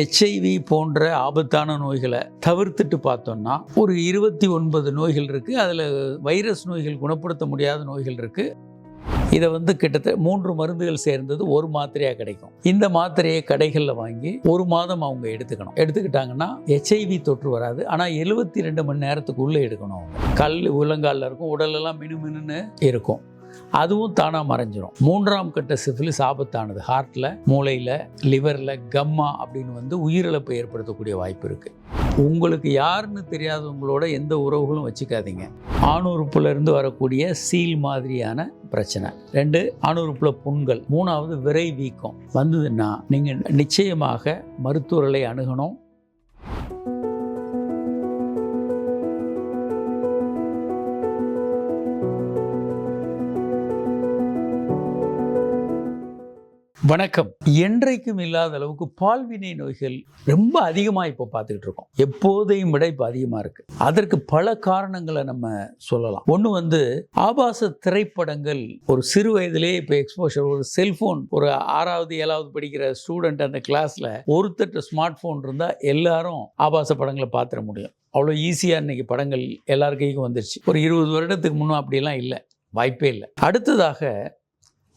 HIV போன்ற ஆபத்தான நோய்களை தவிர்த்துட்டு பார்த்தோம்னா ஒரு இருபத்தி ஒன்பது நோய்கள் இருக்கு. அதில் வைரஸ் நோய்கள் குணப்படுத்த முடியாத நோய்கள் இருக்கு. இதை வந்து கிட்டத்தட்ட மூன்று மருந்துகள் சேர்ந்தது ஒரு மாத்திரையாக கிடைக்கும். இந்த மாத்திரையை கடைகளில் வாங்கி ஒரு மாதம் அவங்க எடுத்துக்கணும். எடுத்துக்கிட்டாங்கன்னா ஹெச்ஐவி தொற்று வராது. ஆனால் எழுபத்தி ரெண்டு மணி நேரத்துக்குள்ளே எடுக்கணும். கல் உள்ளங்காலில் இருக்கும். உடலெல்லாம் மினு மினுன்னு இருக்கும். அதுவும் தானாக மறைஞ்சிரும். மூன்றாம் கட்ட சிஃபிலிஸ் ஆபத்தானது. ஹார்ட்டில் மூளையில் லிவரில் கம்மா அப்படின்னு வந்து உயிரிழப்பை ஏற்படுத்தக்கூடிய வாய்ப்பு இருக்குது உங்களுக்கு யாருன்னு தெரியாதவங்களோட எந்த உறவுகளும் வச்சுக்காதீங்க. ஆணுறுப்புலேருந்து வரக்கூடிய சீல் மாதிரியான பிரச்சனை. ரெண்டு ஆணுறுப்புல புண்கள். மூணாவது விரை வீக்கம். வந்ததுன்னா நீங்கள் நிச்சயமாக மருத்துவர்களை அணுகணும். வணக்கம். என்றைக்கும் இல்லாத அளவுக்கு பால்வினை நோய்கள் ரொம்ப அதிகமாக இப்போ பார்த்துக்கிட்டு இருக்கோம். எப்போதையும் விட இப்போ அதிகமாக இருக்கு. அதற்கு பல காரணங்களை நம்ம சொல்லலாம். ஒன்று வந்து ஆபாச திரைப்படங்கள் ஒரு சிறு வயதிலே இப்போ எக்ஸ்போஷர் ஒரு செல்ஃபோன் ஒரு ஆறாவது ஏழாவது படிக்கிற ஸ்டூடெண்ட் அந்த கிளாஸில் ஒருத்தட்ட ஸ்மார்ட் ஃபோன் இருந்தால் எல்லாரும் ஆபாச படங்களை பார்த்துட முடியும். அவ்வளோ ஈஸியாக இன்னைக்கு படங்கள் எல்லார் கைக்கும் வந்துருச்சு. ஒரு இருபது வருடத்துக்கு முன்னும் அப்படிலாம் இல்லை. வாய்ப்பே இல்லை. அடுத்ததாக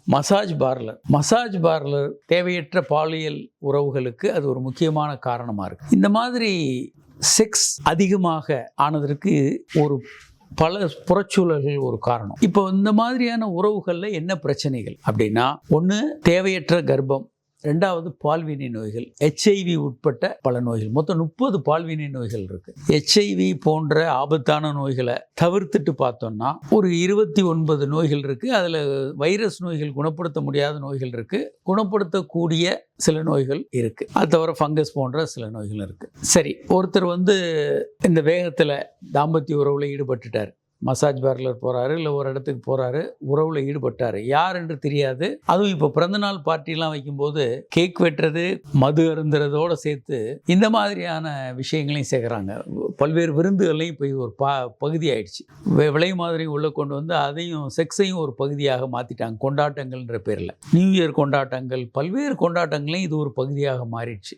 மசாஜ் பார்லர் மசாஜ் பார்லர் தேவையற்ற பாலியல் உறவுகளுக்கு அது ஒரு முக்கியமான காரணமாக இருக்குது இந்த மாதிரி செக்ஸ் அதிகமாக ஆனதற்கு ஒரு பல புறச்சூழல்கள் ஒரு காரணம். இப்போ இந்த மாதிரியான உறவுகளில் என்ன பிரச்சனைகள் அப்படின்னா ஒன்று தேவையற்ற கர்ப்பம் ரெண்டாவது பால்வினை நோய்கள் ஹெச்ஐவி உட்பட்ட பல நோய்கள். மொத்தம் முப்பது பால்வினை நோய்கள் இருக்கு. ஹெச்ஐவி போன்ற ஆபத்தான நோய்களை தவிர்த்துட்டு பார்த்தோம்னா ஒரு இருபத்தி ஒன்பது நோய்கள் இருக்கு. அதில் வைரஸ் நோய்கள் குணப்படுத்த முடியாத நோய்கள் இருக்கு. குணப்படுத்தக்கூடிய சில நோய்கள் இருக்கு. அது தவிர ஃபங்கஸ் போன்ற சில நோய்கள் இருக்கு. சரி ஒருத்தர் வந்து இந்த வேகத்தில் தாம்பத்திய உறவில் ஈடுபட்டுட்டார். மசாஜ் பார்லர் போகிறாரு இல்லை ஒரு இடத்துக்கு போகிறாரு உறவில் ஈடுபட்டார். யார் என்று தெரியாது. அதுவும் இப்போ பிறந்தநாள் பார்ட்டிலாம் வைக்கும்போது கேக் வெட்டுறது மது அருந்துறதோடு சேர்த்து இந்த மாதிரியான விஷயங்களையும் சேர்க்குறாங்க. பல்வேறு விருந்துகளையும் இப்போ ஒரு பா பகுதி ஆயிடுச்சு. விலை மாதிரி உள்ளே கொண்டு வந்து அதையும் செக்ஸையும் ஒரு பகுதியாக மாற்றிட்டாங்க கொண்டாட்டங்கள்ன்ற பேரில். நியூ இயர் கொண்டாட்டங்கள் பல்வேறு கொண்டாட்டங்களையும் இது ஒரு பகுதியாக மாறிடுச்சு.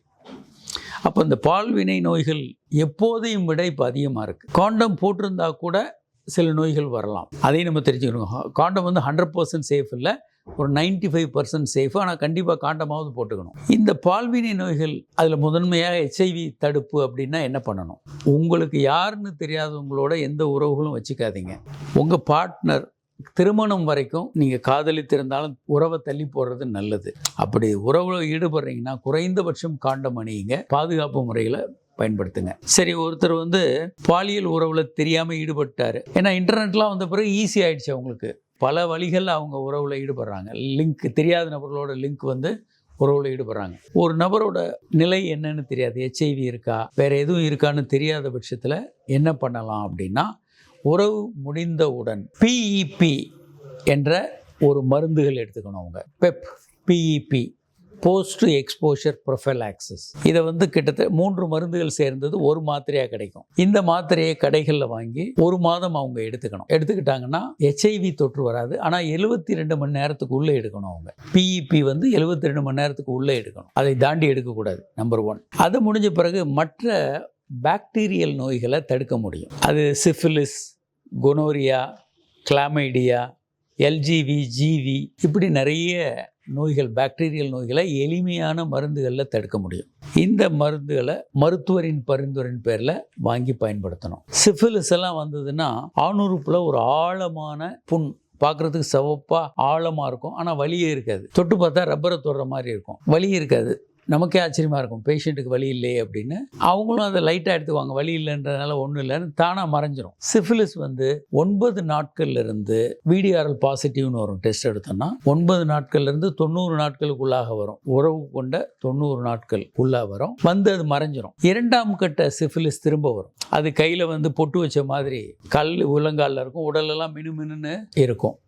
அப்போ இந்த பால்வினை நோய்கள் எப்போதையும் விட இப்போ அதிகமாக இருக்குது காண்டம் போட்டிருந்தா கூட சில நோய்கள் வரலாம். அதையும் நம்ம தெரிஞ்சுக்கணும். காண்டம் வந்து ஹண்ட்ரட் பர்சன்ட் சேஃப் இல்லை. ஒரு 95% ஃபைவ் பர்சன்ட் சேஃப் ஆனால் கண்டிப்பாக காண்டமாவது போட்டுக்கணும். இந்த பால்வினை நோய்கள் அதில் முதன்மையாக ஹெச்ஐவி தடுப்பு அப்படின்னா என்ன பண்ணணும்? உங்களுக்கு யாருன்னு தெரியாதவங்களோட எந்த உறவுகளும் வச்சுக்காதீங்க. உங்கள் பார்ட்னர் திருமணம் வரைக்கும் நீங்கள் காதலித்திருந்தாலும் உறவை தள்ளி போடுறது நல்லது. அப்படி உறவில் ஈடுபடுறீங்கன்னா குறைந்தபட்சம் காண்டம் அணியுங்க. பாதுகாப்பு முறையில் பயன்படுத்துங்க. சரி ஒருத்தர் வந்து பாலியல் உறவில் தெரியாமல் ஈடுபட்டார். ஏன்னா இன்டர்நெட்லாம் வந்த பிறகு ஈஸி ஆயிடுச்சு அவங்களுக்கு. பல வழிகளில் அவங்க உறவில் ஈடுபடுறாங்க. லிங்க் தெரியாத நபர்களோட லிங்க் வந்து உறவில் ஈடுபடுறாங்க. ஒரு நபரோட நிலை என்னன்னு தெரியாது. ஹெச்ஐவி இருக்கா? வேற எதுவும் இருக்கான்னு தெரியாத பட்சத்தில் என்ன பண்ணலாம் அப்படின்னா உறவு முடிந்தவுடன் பிஇபி என்ற ஒரு மருந்துகள் எடுத்துக்கணும் அவங்க. PEP P E P post exposure prophylaxis இதை வந்து கிட்டத்தட்ட மூன்று மருந்துகள் சேர்ந்தது ஒரு மாத்திரையாக கிடைக்கும். இந்த மாத்திரையை கடைகளில் வாங்கி ஒரு மாதம் அவங்க எடுத்துக்கணும். எடுத்துக்கிட்டாங்கன்னா ஹெச்ஐவி தொற்று வராது. ஆனால் எழுபத்தி ரெண்டு மணி நேரத்துக்கு உள்ளே எடுக்கணும் அவங்க. பிஇபி வந்து எழுபத்தி ரெண்டு மணி நேரத்துக்கு உள்ளே எடுக்கணும். அதை தாண்டி எடுக்கக்கூடாது நம்பர் ஒன் அது முடிஞ்ச பிறகு மற்ற பாக்டீரியல் நோய்களை தடுக்க முடியும். அது syphilis gonorrhoea chlamydia LGV GV இப்படி நிறைய நோய்கள் பாக்டீரியல் நோய்களை எளிமையான மருந்துகளில் தடுக்க முடியும். இந்த மருந்துகளை மருத்துவரின் பரிந்துரையின் பேரில் வாங்கி பயன்படுத்தணும். சிஃபிலிஸ் எல்லாம் வந்ததுன்னா ஆணுறுப்பில் ஒரு ஆழமான புண். பார்க்குறதுக்கு சிவப்பாக ஆழமாக இருக்கும். ஆனால் வலியே இருக்காது. தொட்டு பார்த்தா ரப்பரை தொடுற மாதிரி இருக்கும். வலி இருக்காது. நமக்கே ஆச்சரியமாக இருக்கும். பேஷண்ட்டுக்கு வழி இல்லையே அப்படின்னு. அவங்களும் அதை லைட்டாக எடுத்துக்குவாங்க. வழி இல்லைன்றதுனால ஒன்றும் இல்லைன்னு தானாக மறைஞ்சிரும். சிஃபிலிஸ் வந்து ஒன்பது நாட்கள்லேருந்து விடிஆர்எல் பாசிட்டிவ்னு வரும். டெஸ்ட் எடுத்தோம்னா ஒன்பது நாட்கள்லேருந்து தொண்ணூறு நாட்களுக்குள்ளாக வரும். உறவு கொண்ட தொண்ணூறு நாட்கள் உள்ளாக வரும். வந்து அது மறைஞ்சிரும். இரண்டாம் கட்ட சிஃபிலிஸ் திரும்ப வரும். அது கையில் வந்து பொட்டு வச்ச மாதிரி கல் உள்ளங்காலில் இருக்கும். உடலெல்லாம் மினு மினுன்னு இருக்கும்.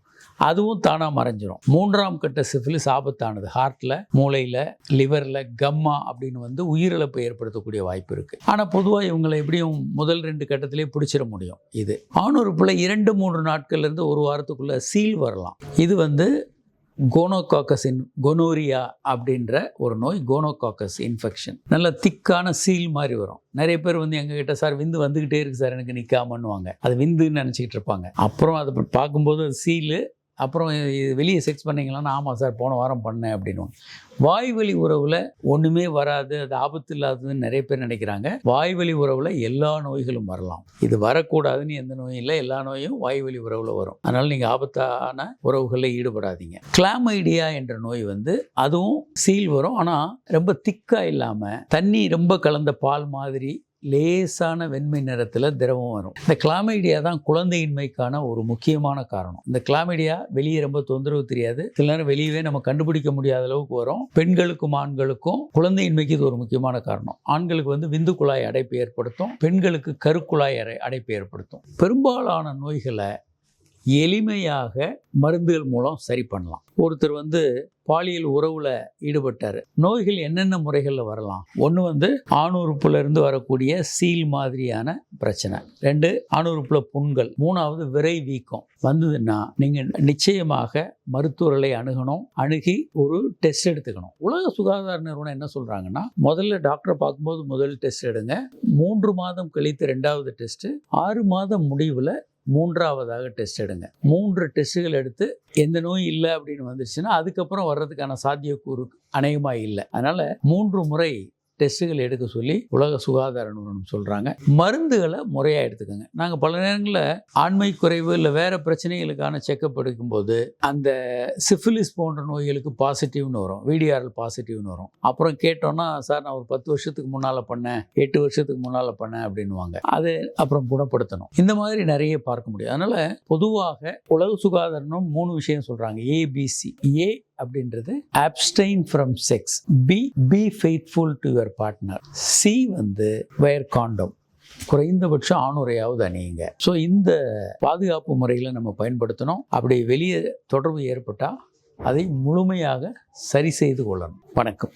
அதுவும் தானாக மறைஞ்சிரும். மூன்றாம் கட்ட சிஃபிலிஸ் ஆபத்தானது. ஹார்ட்டில் மூளையில் லிவரில் கம்மா அப்படின்னு வந்து உயிரிழப்பை ஏற்படுத்தக்கூடிய வாய்ப்பு இருக்குது ஆனால் பொதுவாக இவங்களை எப்படியும் முதல் ரெண்டு கட்டத்திலே பிடிச்சிட முடியும் இது. ஆணுறுப்பில் இரண்டு மூன்று நாட்கள்லேருந்து ஒரு வாரத்துக்குள்ளே சீல் வரலாம். இது வந்து கோனோகாக்கஸ் இன் கொனோரியா அப்படின்ற ஒரு நோய் கோனோகாக்கஸ் இன்ஃபெக்ஷன் நல்ல திக்கான சீல் மாதிரி வரும். நிறைய பேர் வந்து எங்ககிட்ட சார் விந்து வந்துக்கிட்டே இருக்கு சார் எனக்கு நிற்காமன்னுவாங்க அது விந்துன்னு நினச்சிக்கிட்டு இருப்பாங்க. அப்புறம் அதை பார்க்கும்போது அது சீலு அப்புறம் இது வெளியே செக்ஸ் பண்ணிங்களான்னு ஆமாம் சார் போன வாரம் பண்ணேன் அப்படின்னு வாய்வழி உறவில் ஒன்றுமே வராது அது ஆபத்து இல்லாததுன்னு நிறைய பேர் நினைக்கிறாங்க. வாய்வழி உறவில் எல்லா நோய்களும் வரலாம். இது வரக்கூடாதுன்னு எந்த நோயும் இல்லை எல்லா நோயும் வாய்வழி உறவில் வரும். அதனால் நீங்கள் ஆபத்தான உறவுகளில் ஈடுபடாதீங்க. கிளாமைடியா என்ற நோய் வந்து அதுவும் சீல் வரும். ஆனால் ரொம்ப திக்காக இல்லாமல் தண்ணி ரொம்ப கலந்த பால் மாதிரி லேசான வெண்மை நிறத்தில் திரவம் வரும். இந்த கிளாமைடியா தான் குழந்தையின்மைக்கான ஒரு முக்கியமான காரணம். இந்த கிளாமைடியா வெளியே ரொம்ப தொந்தரவு தெரியாது. சில நேரம் வெளியவே நம்ம கண்டுபிடிக்க முடியாத அளவுக்கு வரும். பெண்களுக்கும் ஆண்களுக்கும் குழந்தையின்மைக்கு இது ஒரு முக்கியமான காரணம். ஆண்களுக்கு வந்து விந்து குழாய் அடைப்பு ஏற்படுத்தும். பெண்களுக்கு கருக்குழாய் அடை அடைப்பு ஏற்படுத்தும். பெரும்பாலான நோய்களை எளிமையாக மருந்துகள் மூலம் சரி பண்ணலாம். ஒருத்தர் வந்து பாலியல் உறவுல ஈடுபட்டார். நோய்கள் என்னென்ன முறைகளில் வரலாம்? ஒன்று வந்து ஆணுறுப்புல இருந்து வரக்கூடிய சீல் மாதிரியான பிரச்சனை. ரெண்டு ஆணுறுப்புல புண்கள். மூணாவது விரை வீக்கம். வந்ததுன்னா நீங்கள் நிச்சயமாக மருத்துவர்களை அணுகணும். அணுகி ஒரு டெஸ்ட் எடுத்துக்கணும். உலக சுகாதார நிறுவனம் என்ன சொல்கிறாங்கன்னா முதல்ல டாக்டரை பார்க்கும்போது முதல் டெஸ்ட் எடுங்க. மூன்று மாதம் கழித்து ரெண்டாவது டெஸ்ட்டு ஆறு மாதம் முடிவில் மூன்றாவதாக டெஸ்ட் எடுங்க. மூன்று டெஸ்ட்டுகள் எடுத்து எந்த நோய் இல்லை அப்படின்னு வந்துருச்சுன்னா அதுக்கப்புறம் வர்றதுக்கான சாத்தியக்கூறு அநேகமாக இல்லை. அதனால் மூன்று முறை டெஸ்ட்டுகள் எடுக்க சொல்லி உலக சுகாதார நிறுவனம் சொல்கிறாங்க மருந்துகளை முறையாக எடுத்துக்கோங்க. நாங்கள் பல நேரங்களில் ஆண்மை குறைவு இல்லை வேறு பிரச்சனைகளுக்கான செக்கப் எடுக்கும்போது அந்த சிஃபிலிஸ் போன்ற நோய்களுக்கு பாசிட்டிவ்னு வரும். விடிஆர்எல் பாசிட்டிவ்னு வரும். அப்புறம் கேட்டோன்னா சார் நான் ஒரு பத்து வருஷத்துக்கு முன்னால் பண்ணேன். எட்டு வருஷத்துக்கு முன்னால் பண்ணேன் அப்படின்வாங்க அது அப்புறம் குணப்படுத்தணும். இந்த மாதிரி நிறைய பார்க்க முடியும். அதனால் பொதுவாக உலக சுகாதாரம் மூணு விஷயம் சொல்கிறாங்க ஏபிசி ஏ அப்படின்றது abstain from sex B B faithful to your partner C வந்து வேர் காண்டம் குறைந்தபட்சம் ஆணுரையாவது அணியுங்க. ஸோ இந்த பாதுகாப்பு முறைகளை நம்ம பயன்படுத்தணும். அப்படி வெளியே தொடர்பு ஏற்பட்டால் அதை முழுமையாக சரி செய்து கொள்ளணும். வணக்கம்.